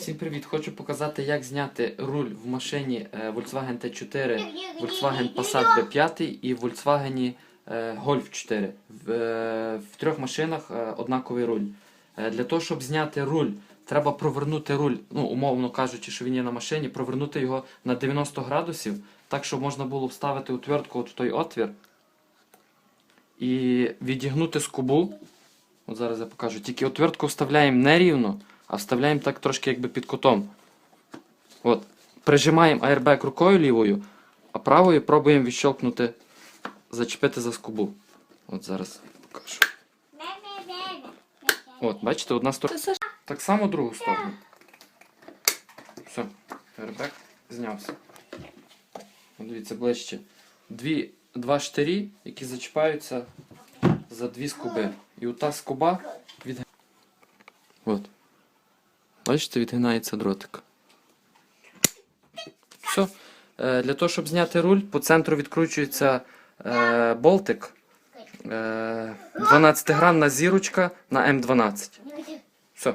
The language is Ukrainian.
Всім привіт! Хочу показати, як зняти руль в машині е, Volkswagen T4, Volkswagen Passat B5 і Volkswagen е, Golf 4. В, е, в трьох машинах однаковий руль. Для того, щоб зняти руль, треба провернути руль, ну, умовно кажучи, що він є на машині, провернути його на 90 градусів, так, щоб можна було вставити утвертку в той отвір і відігнути скобу. От зараз я покажу. Тільки отвертку вставляємо не рівно, а вставляємо так трошки якби під кутом. От. Прижимаємо аербек рукою лівою, а правою пробуємо відщелкнути, зачепити за скобу. От зараз покажу. От, бачите, одна сторона. Так само другу сторону. Все, аербек знявся. От Дивіться, ближче. Дві, два штирі, які зачіпаються за дві скоби. І ота скоба від... От. Бачите, відгинається дротик. Все. Е, для того, щоб зняти руль, по центру відкручується е, болтик. Е, 12 гранна зірочка на М12. Все.